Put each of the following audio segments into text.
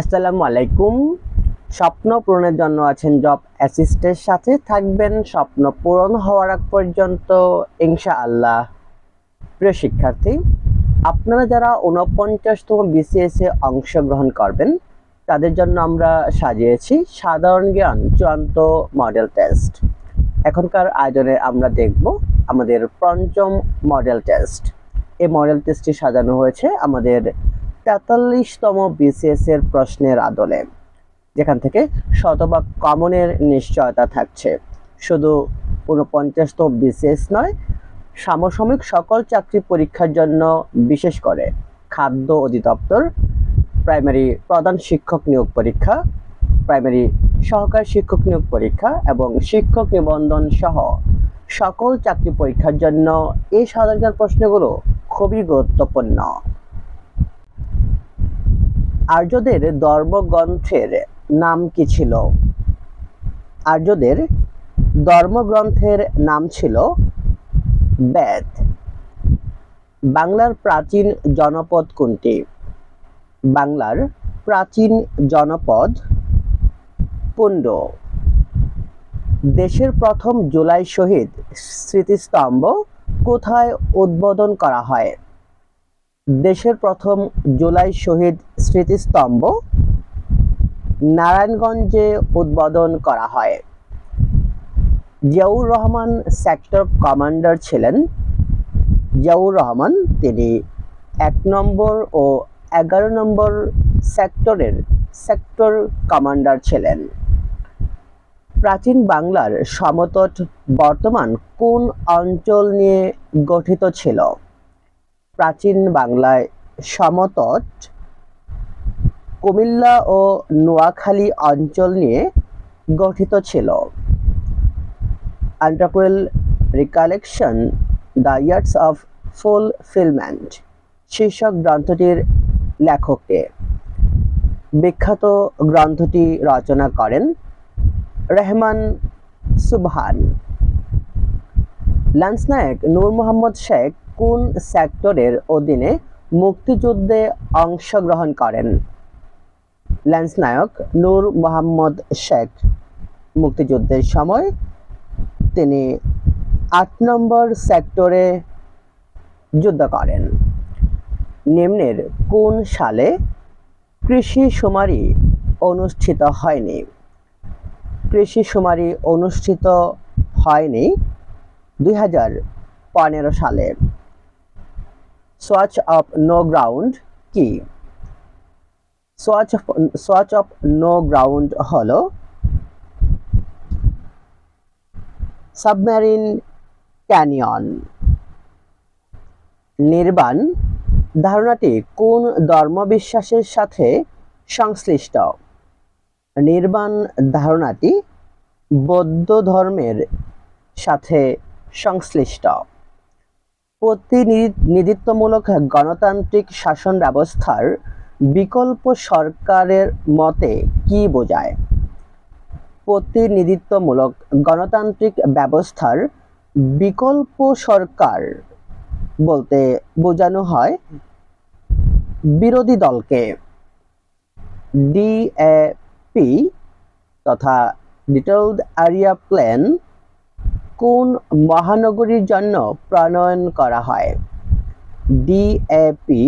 আসসালামু আলাইকুম স্বপ্ন পূরণের জন্য আছেন জব অ্যাসিস্টের সাথে থাকবেন। স্বপ্ন পূরণ হওয়ার আগ পর্যন্ত ইনশা আল্লাহ প্রিয় শিক্ষার্থী, আপনারা যারা উনপঞ্চাশতম বিসিএস এ অংশগ্রহণ করবেন, তাদের জন্য আমরা সাজিয়েছি সাধারণ জ্ঞান চূড়ান্ত মডেল টেস্ট এখনকার আয়োজনে আমরা দেখব আমাদের পঞ্চম মডেল টেস্ট এই মডেল টেস্টটি সাজানো হয়েছে আমাদের তেতাল্লিশতম বিসিএস এর প্রশ্নের আদলে, যেখান থেকে শতভাগ কমনের নিশ্চয়তা থাকছে। শুধু ঊনপঞ্চাশতম বিসিএস নয়, সমসাময়িক সকল চাকরি পরীক্ষার জন্য বিশেষ করে খাদ্য অধিদপ্তর, প্রাইমারি প্রধান শিক্ষক নিয়োগ পরীক্ষা, প্রাইমারি সহকারী শিক্ষক নিয়োগ পরীক্ষা এবং শিক্ষক নিবন্ধন সহ সকল চাকরি পরীক্ষার জন্য এই সাধারণ প্রশ্নগুলো খুবই গুরুত্বপূর্ণ। আর্যদের ধর্মগ্রন্থের নাম কি ছিল? আর্যদের ধর্মগ্রন্থের নাম ছিল বেদ। বাংলার প্রাচীন জনপদ কোনটি? বাংলার প্রাচীন জনপদ কুণ্ড দেশের প্রথম জুলাই শহীদ স্মৃতিস্তম্ভ কোথায় উদ্বোধন করা হয়? দেশের প্রথম জুলাই শহীদ স্মৃতিস্তম্ভ নারায়ণগঞ্জে উদ্বোধন করা হয়। জিয়াউর রহমান সেক্টর কমান্ডার ছিলেন। জিয়াউর রহমান তিনি এক নম্বর ও এগারো নম্বর সেক্টরের সেক্টর কমান্ডার ছিলেন। প্রাচীন বাংলার সমতট বর্তমান কোন অঞ্চল নিয়ে গঠিত ছিল? প্রাচীন বাংলায় সমতট, কুমিল্লা ও নোয়াখালী অঞ্চল নিয়ে গঠিত ছিল। আন্টাকুরেল recollection the years of fulfilment শীর্ষক গ্রন্থটির লেখককে। বিখ্যাত গ্রন্থটি রচনা করেন রেহমান সুবহান। লান্সনায়ক নূর মোহাম্মদ শেখ কোন সেক্টরের অধীনে মুক্তিযুদ্ধে অংশগ্রহণ করেন? ল্যান্স নায়ক নূর মোহাম্মদ শেখ। মুক্তিযুদ্ধের সময় তিনি আট নম্বর সেক্টরে যুদ্ধ করেন। নিম্নের কোন সালে কৃষি শুমারি অনুষ্ঠিত হয়নি? কৃষি শুমারি অনুষ্ঠিত হয়নি দুই হাজার পনেরো সালে। সোয়াচ অফ নো গ্রাউন্ড কি? Swatch of swatch of no ground হলো সাবমেরিন ক্যানিয়ন নির্বাণ ধারণাটি কোন ধর্মবিশ্বাসের সাথে সংশ্লিষ্ট? নির্বাণ ধারণাটি বৌদ্ধ ধর্মের সাথে সংশ্লিষ্ট। প্রতিনিধিত্বমূলক গণতান্ত্রিক শাসন ব্যবস্থার বিকল্প সরকারের মতে কি বোঝায়? প্রতিনিধিত্বমূলক গণতান্ত্রিক ব্যবস্থার বিকল্প সরকার বলতে বোঝানো হয় বিরোধী দলকে। ডিএপি তথা ডিটেলড এরিয়া প্ল্যান কোন মহানগরীর জন্য প্রণয়ন করা হয়? ডিএপি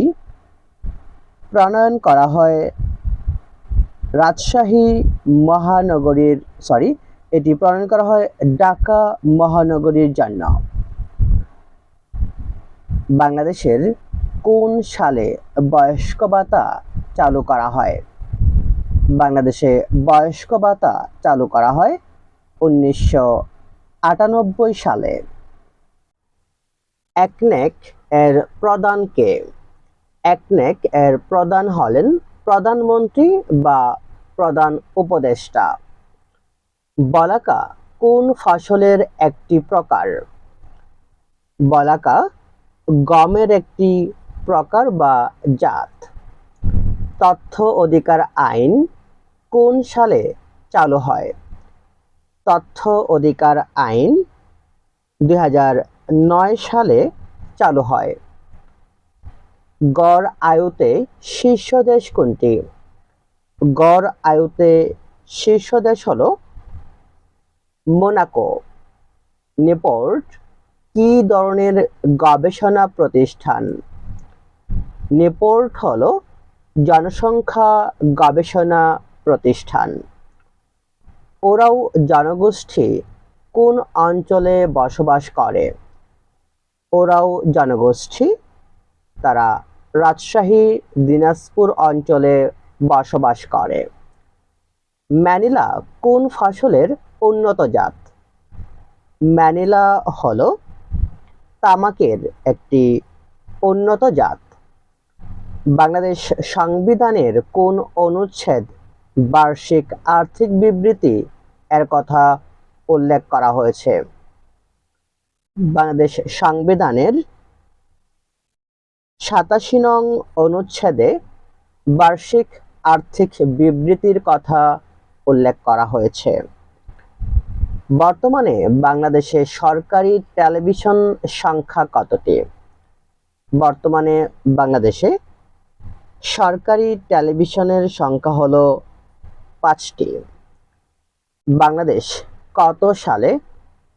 প্রণয়ন করা হয় রাজশাহী মহানগরীর সরি এটি প্রণয়ন করা হয় ঢাকা মহানগরীর জন্য। বাংলাদেশের কোন সালে বয়স্ক ভাতা চালু করা হয়? বাংলাদেশে বয়স্ক ভাতা চালু করা হয় উনিশশো আটানব্বই সালে। একনেক এর প্রধানকে একনেক এর প্রধান হলেন প্রধানমন্ত্রী বা প্রধান উপদেষ্টা। বলাকা কোন ফসলের একটি প্রকার? বলাকা গমের একটি প্রকার বা জাত। তথ্য অধিকার আইন কোন সালে চালু হয়? তথ্য অধিকার আইন দুই হাজার নয় সালে চালু হয়। গড় আয়ুতে শীর্ষ দেশ কোনটি? গড় আয়ুতে শীর্ষ দেশ হলো মোনাকো। নেপোর্ট কি ধরনের গবেষণা প্রতিষ্ঠান? নেপোর্ট হল জনসংখ্যা গবেষণা প্রতিষ্ঠান। ওরাও জনগোষ্ঠী কোন অঞ্চলে বসবাস করে? ওরাও জনগোষ্ঠী, তারা রাজশাহী, দিনাজপুর অঞ্চলে বসবাস করে। ম্যানিলা কোন ফসলের উন্নত জাত? ম্যানিলা হলো তামাকের একটি উন্নত জাত। বাংলাদেশ সংবিধানের কোন অনুচ্ছেদ বার্ষিক আর্থিক বিবৃতি এর কথা উল্লেখ করা হয়েছে। বাংলাদেশ সংবিধানের সাতাশি নং অনুচ্ছেদে বার্ষিক আর্থিক বিবৃতির কথা উল্লেখ করা হয়েছে। বর্তমানে বাংলাদেশে সরকারি টেলিভিশন সংখ্যা কতটি? বর্তমানে বাংলাদেশে সরকারি টেলিভিশনের সংখ্যা হলো পাঁচটি। বাংলাদেশ কত সালে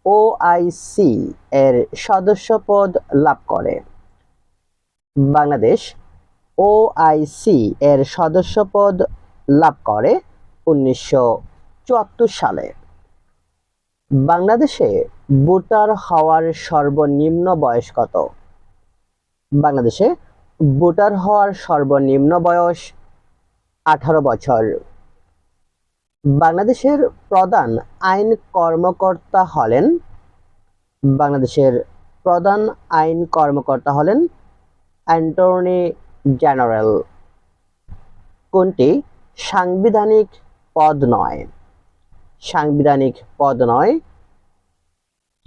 ওআইসি এর সদস্যপদ লাভ করে? বাংলাদেশ ও ওআইসি এর সদস্যপদ লাভ করে উনিশশো চুয়াত্তর সালে। বাংলাদেশে ভোটার হওয়ার সর্বনিম্ন বয়স কত? বাংলাদেশে ভোটার হওয়ার সর্বনিম্ন বয়স আঠারো বছর। বাংলাদেশের প্রধান আইন কর্মকর্তা হলেন, বাংলাদেশের প্রধান আইন কর্মকর্তা হলেন অ্যান্টর্নি জেনারেল। কোনটি? সাংবিধানিক পদ নয়। সাংবিধানিক পদ নয়।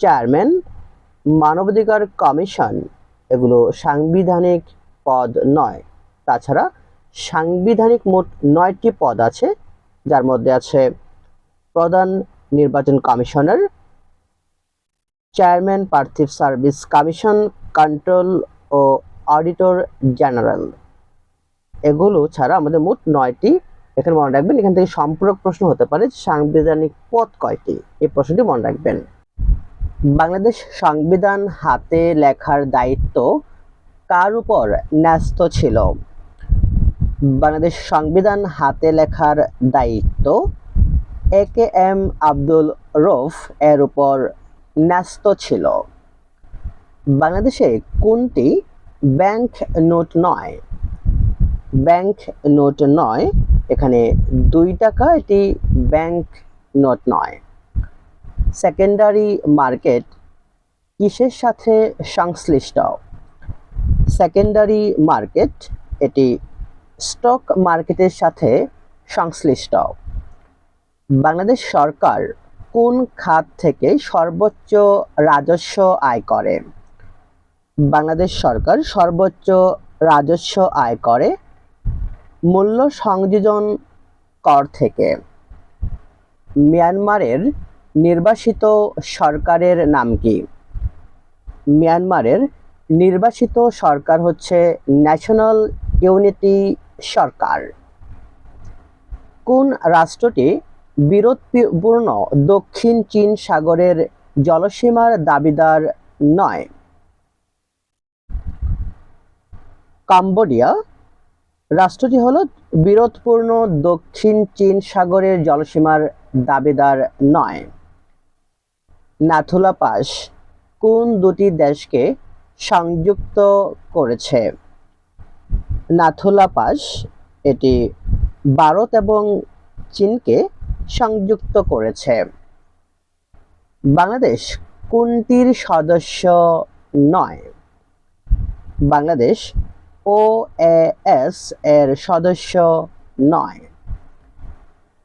চেয়ারম্যান, মানবাধিকার কমিশন, এগুলো সাংবিধানিক পদ নয়। তাছাড়া সাংবিধানিক মোট নয়টি পদ আছে যার মধ্যে আছে প্রধান নির্বাচন কমিশনার, চেয়ারম্যান, পার্থিব সার্ভিস কমিশন, কন্ট্রোল ও অডিটর জেনারেল। এগুলো ছাড়া আমাদের মোট নয়টি। এখানে মনে রাখবেন, এখান থেকে সম্পূরক প্রশ্ন হতে পারে সাংবিধানিক পদ কয়টি? এই প্রশ্নটি মনে রাখবেন। বাংলাদেশ সংবিধান হাতে লেখার দায়িত্ব কার উপর ন্যস্ত ছিল? বাংলাদেশ সংবিধান হাতে লেখার দায়িত্ব। এ কে এম আব্দুল রফ এর উপর ন্যস্ত ছিল। বাংলাদেশে কোনটি? ব্যাংক নোট নয়। ব্যাংক নোট নয়, এখানে দুই টাকা, এটি ব্যাংক নোট নয়। সেকেন্ডারি মার্কেট কিসের সাথে সংশ্লিষ্ট? সেকেন্ডারি মার্কেট, এটি স্টক মার্কেটের সাথে সংশ্লিষ্ট। বাংলাদেশ সরকার কোন খাত থেকে সর্বোচ্চ রাজস্ব আয় করে? বাংলাদেশ সরকার সর্বোচ্চ রাজস্ব আয় করে মূল্য সংযোজন কর থেকে। মিয়ানমারের নির্বাসিত সরকারের নাম কি? মিয়ানমারের নির্বাসিত সরকার হচ্ছে ন্যাশনাল ইউনিটি সরকার। কোন রাষ্ট্রটি বিরোধপূর্ণ দক্ষিণ চীন সাগরের জলসীমার দাবিদার নয়? কাম্বোডিয়া। রাষ্ট্রটি হল বিরোধপূর্ণ দক্ষিণ চীন সাগরের জলসীমার দাবিদার নয়। নাথুলা পাস কোন দুটি দেশকে সংযুক্ত করেছে? নাথুলা পাস এটি ভারত এবং চীনকে সংযুক্ত করেছে। বাংলাদেশ কোনটির সদস্য নয়? বাংলাদেশ ও এস এর সদস্য নয়।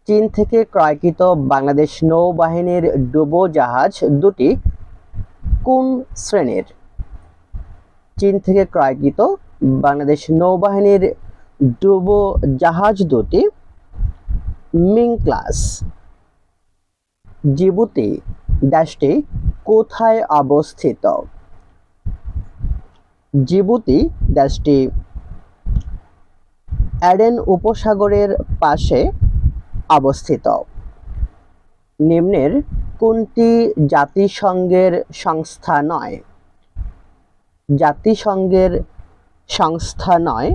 চীন থেকে ক্রয়কৃত বাংলাদেশ নৌবাহিনীর ডুবো জাহাজ দুটি কোন শ্রেণির? চীন থেকে ক্রয়কৃত বাংলাদেশ নৌবাহিনীর ডুবো জাহাজ দুটি, মিং ক্লাস জিবুতি দেশটি কোথায় অবস্থিত? জিবুতি দেশটি অ্যাডেন উপসাগরের পাশে অবস্থিত। নিম্নের কোনটি জাতিসংঘের সংস্থা নয়? জাতিসংঘের সংস্থা নয়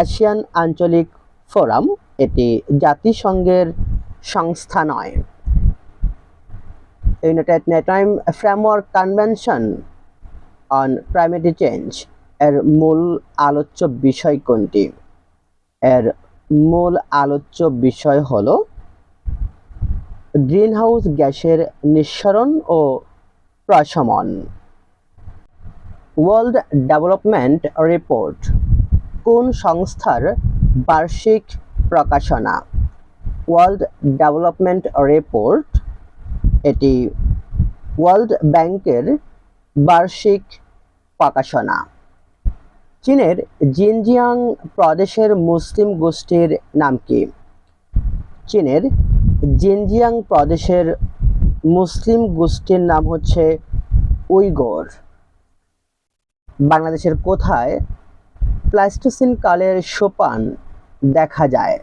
আসিয়ান আঞ্চলিক ফোরাম এটি জাতিসংঘের সংস্থা নয়। United nations framework convention on climate change এর মূল আলোচ্য বিষয় কোনটি? এর মূল আলোচ্য বিষয় হল গ্রিনহাউস গ্যাসের নিঃসরণ ও প্রশমন। ওয়ার্ল্ড ডেভেলপমেন্ট রিপোর্ট কোন সংস্থার বার্ষিক প্রকাশনা? ওয়ার্ল্ড ডেভেলপমেন্ট রিপোর্ট এটি ওয়ার্ল্ড ব্যাংকের বার্ষিক প্রকাশনা। চীনের জিনজিয়াং প্রদেশের মুসলিম গোষ্ঠীর নাম কি? চীনের জিনজিয়াং প্রদেশের মুসলিম গোষ্ঠীর নাম হচ্ছে উইগোর বাংলাদেশের কোথায় প্লাস্টোসিন কালের সোপান দেখা যায়?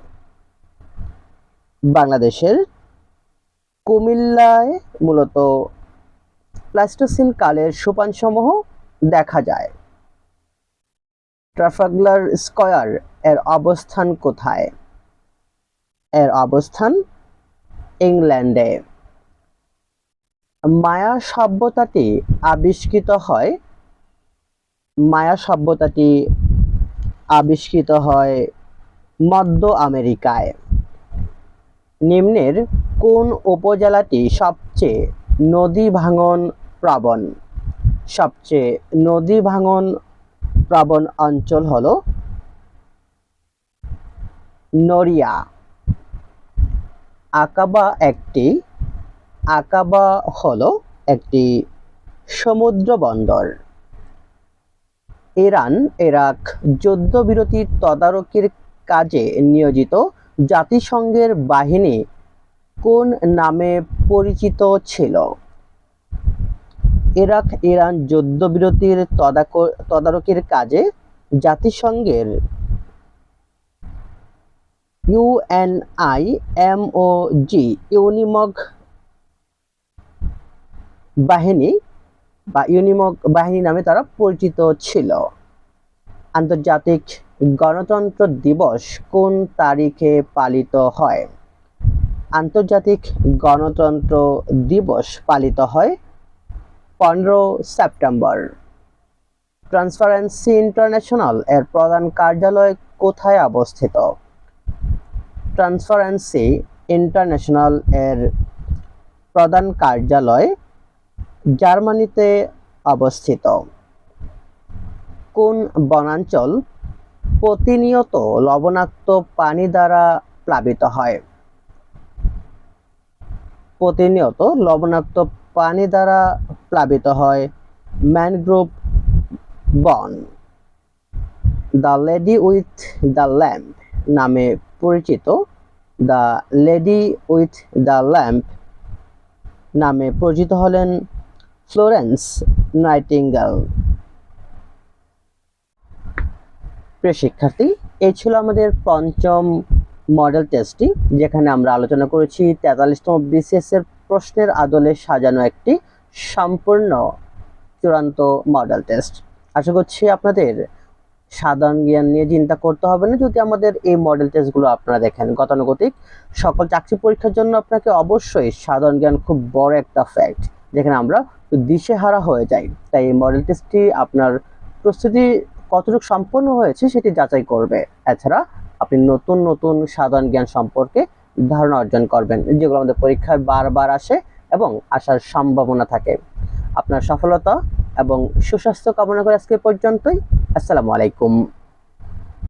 বাংলাদেশের কুমিল্লায় মূলত প্লাস্টোসিন কালের সোপানসমূহ দেখা যায়। ট্রাফাগলার স্কয়ার এর অবস্থান কোথায়? এর অবস্থান ইংল্যান্ডে। মায়া সভ্যতাটি আবিষ্কৃত হয় মায়া সভ্যতাটি আবিষ্কৃত হয় মধ্য আমেরিকায়। নিম্নের কোন উপজেলাটি সবচেয়ে নদী ভাঙন প্রবণ? সবচেয়ে নদী ভাঙন প্রবণ অঞ্চল হল নড়িয়া। আকাবা একটি, আকাবা হল একটি সমুদ্র বন্দর। ইরান, ইরাক যুদ্ধবিরতির তদারকির কাজে নিয়োজিত জাতিসংঘের বাহিনী কোন নামে পরিচিত ছিল? ইরাক, ইরান যুদ্ধবিরতির তদারকির কাজে জাতিসংঘের ইউএনআই এমওজি ইউনিমগ বাহিনী বা ইউনিমগ বাহিনী নামে তারা পরিচিত ছিল। আন্তর্জাতিক গণতন্ত্র দিবস কোন তারিখে পালিত হয়? আন্তর্জাতিক গণতন্ত্র দিবস পালিত হয় পনেরো সেপ্টেম্বর। ট্রান্সপারেন্সি ইন্টারন্যাশনাল এর প্রধান কার্যালয় কোথায় অবস্থিত? ট্রান্সপারেন্সি ইন্টারন্যাশনাল এর প্রধান কার্যালয় জার্মানিতে অবস্থিত। কোন বনাঞ্চল প্রতিনিয়ত লবণাক্ত পানি দ্বারা প্লাবিত হয়? প্রতিনিয়ত লবণাক্ত পানি দ্বারা প্লাবিত হয় ম্যানগ্রোভ বন। The lady with the lamp নামে পরিচিত the lady with the lamp নামে পরিচিত হলেন ফ্লোরেন্স নাইটিঙ্গাল প্রিয় শিক্ষার্থী, এই ছিল আমাদের পঞ্চম মডেল টেস্টটি যেখানে আমরা আলোচনা করেছি তেতাল্লিশতম বিসিএস এর প্রশ্নের আদলে সাজানো একটি সম্পূর্ণ চূড়ান্ত মডেল টেস্ট আশা করছি আপনাদের সাধারণ জ্ঞান নিয়ে চিন্তা করতে হবে না। যদি আমাদের এই মডেল টেস্টগুলো আপনারা দেখেন গতানুগতিক, সকল চাকরি পরীক্ষার জন্য আপনাকে অবশ্যই সাধারণ জ্ঞান খুব বড় একটা ফ্যাক্ট যেখানে আমরা দিশেহারা হয়ে যায়। তাই এই মডেল টেস্টটি আপনার প্রস্তুতি কতটুকু সম্পন্ন হয়েছে সেটি যাচাই করবে। এছাড়া আপনি নতুন নতুন সাধারণ জ্ঞান সম্পর্কে ধারণা অর্জন করবেন, যেগুলো আমাদের পরীক্ষায় বারবার আসে এবং আসার সম্ভাবনা থাকে। আপনার সফলতা এবং সুস্বাস্থ্য কামনা করে আজকে পর্যন্তই। আসসালামু আলাইকুম।